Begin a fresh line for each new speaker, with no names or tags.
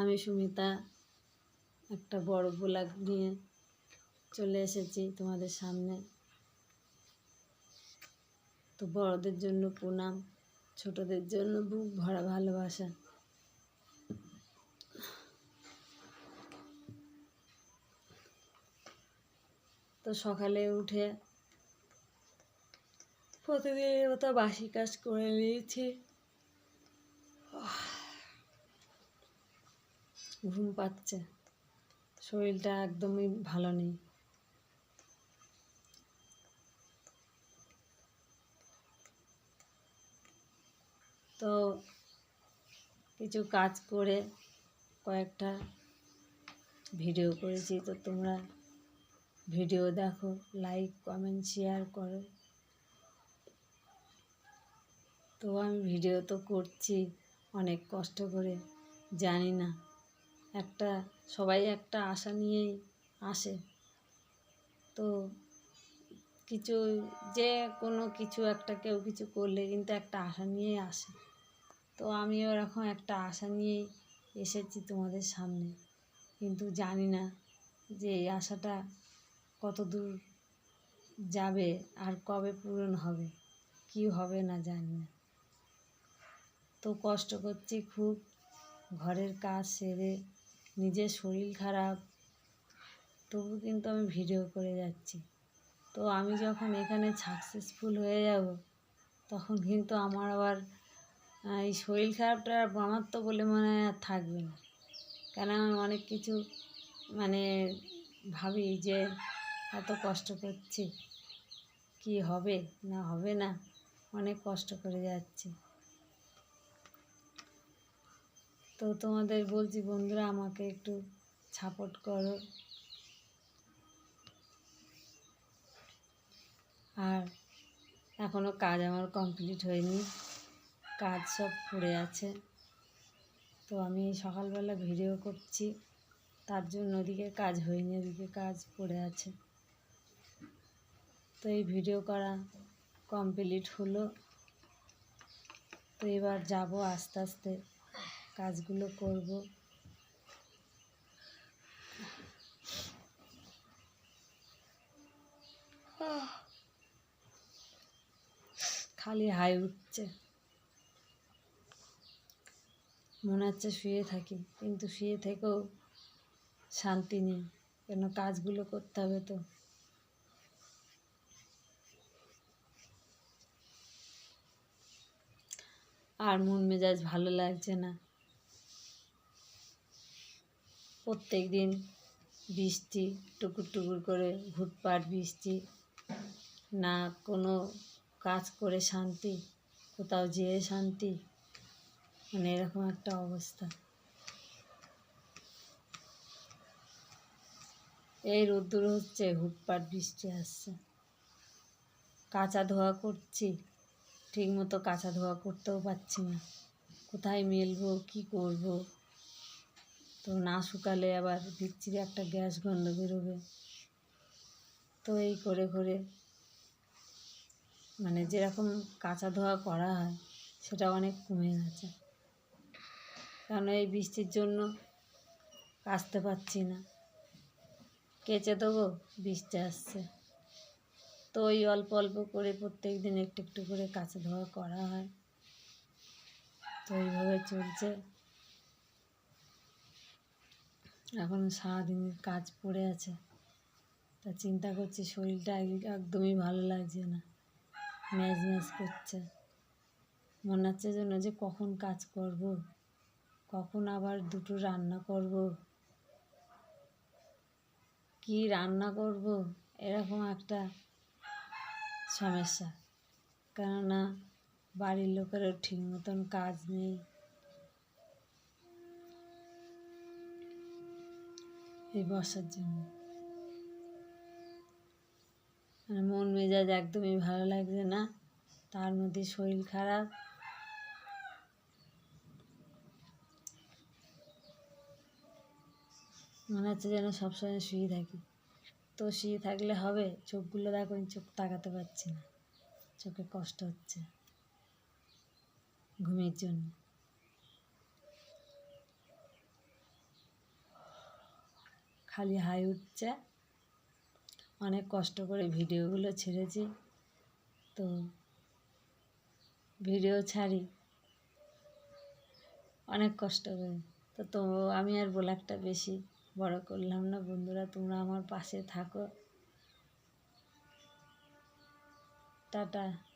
আমি সুমিতা, একটা বড় ব্লগ নিয়ে চলে এসেছি তোমাদের সামনে। তো বড়দের জন্য প্রণাম, ছোটদের জন্য বুক ভরা ভালোবাসা। তো সকালে উঠে প্রতিদিনের মতো বাসি কাজ করে নিয়েছি। ঘুম পাচ্ছে। শরীরটা একদমই ভালো নেই। তো কিছু কাজ করে কয়েকটা ভিডিও করেছি। তো তোমরা ভিডিও দেখো, লাইক, কমেন্ট, শেয়ার করো। তো আমি ভিডিও তো করছি, অনেক কষ্ট করে, জানি না। একটা, সবাই একটা আশা নিয়েই আসে। তো কিছু, যে কোনো কিছু একটা কেউ কিছু করলে কিন্তু একটা আশা নিয়েই আসে। তো আমিও এরকম একটা আশা নিয়েই এসেছি তোমাদের সামনে। কিন্তু জানি না যে এই আশাটা কত দূর যাবে আর কবে পূরণ হবে, কি হবে না জানি না। তো কষ্ট করছি খুব, ঘরের কাজ সেরে নিজের শরীর খারাপ, তবু কিন্তু আমি ভিডিও করে যাচ্ছি। তো আমি যখন এখানে সাকসেসফুল হয়ে যাব, তখন কিন্তু আমার আবার এই শরীর খারাপটা আমার বলে মনে হয় থাকবে না। কেন আমি অনেক কিছু মানে ভাবি যে এত কষ্ট করছি, কি হবে না হবে না, অনেক কষ্ট করে যাচ্ছি। তো তোমাদের বলছি, বন্ধুরা, আমাকে একটু সাপোর্ট করো। আর এখনও কাজ আমার কমপ্লিট হয়নি, কাজ সব পড়ে আছে। তো আমি সকালবেলা ভিডিও করছি, তার জন্য ওদিকে কাজ হয়নি, ওদিকে কাজ পড়ে আছে। তো এই ভিডিও করা কমপ্লিট হলো। তো এবার যাব আস্তে আস্তে। কাজগুলো করব। খালি হাই উঠছে। মনে হচ্ছে শুয়ে থাকি, কিন্তু শুয়ে থেকেও শান্তি নেই। কেন কাজগুলো করতে হবে তো? আর মন মেজাজ ভালো লাগছে না। প্রত্যেক দিন বৃষ্টি টুকুর টুকুর করে ঘুটপাট বৃষ্টি, না কোনো কাজ করে শান্তি, কোথাও যেয়ে শান্তি মানে এরকম একটা অবস্থা। এই রোদ্দুর হচ্ছে হুটপাট বৃষ্টি আসছে। কাঁচা ধোয়া করছি ঠিক মতো কাঁচা ধোয়া করতেও পারছি না। কোথায় মেলবো, কি করব? তো না শুকালে আবার বিচ্ছিরি একটা গ্যাস গন্ধ বেরোবে। তো এই করে করে মানে যেরকম কাঁচা ধোয়া করা হয়, সেটা অনেক কমে গেছে। কারণ এই বৃষ্টির জন্য কাচতে পারছি না। কেচে দেবো, বৃষ্টি আসছে। তো ওই অল্প অল্প করে প্রত্যেক দিন একটু একটু করে কাঁচা ধোয়া করা হয়। তো এইভাবে চলছে। এখন সারাদিন কাজ পড়ে আছে। তা চিন্তা করছি শরীরটা একদমই ভালো লাগছে না। ম্যাজ ম্যাজ করছে। মনে হচ্ছে যেন যে কখন কাজ করব, কখন আবার দুটো রান্না করব। কি রান্না করব, এরকম একটা সমস্যা। কেননা বাড়ির লোকেরও ঠিক মতন কাজ নেই। এই বর্ষার জন্য। মানে মন মেজাজ একদমই ভালো লাগছে না। তার মধ্যে শরীর খারাপ। মনে হচ্ছে যেন সবসময় শুয়ে থাকি। তো শুয়ে থাকলে হবে, চোখগুলো দেখো চোখ তাকাতে পারছি না। চোখে কষ্ট হচ্ছে ঘুমের জন্য। খালি হাই উঠছে। অনেক কষ্ট করে ভিডিওগুলো ছেড়েছি। তো ভিডিও ছাড়ি। অনেক কষ্ট করে। তো তো আমি আর ব্লগটা বেশি বড় করলাম না। বন্ধুরা, তোমরা আমার পাশে থাকো। টাটা।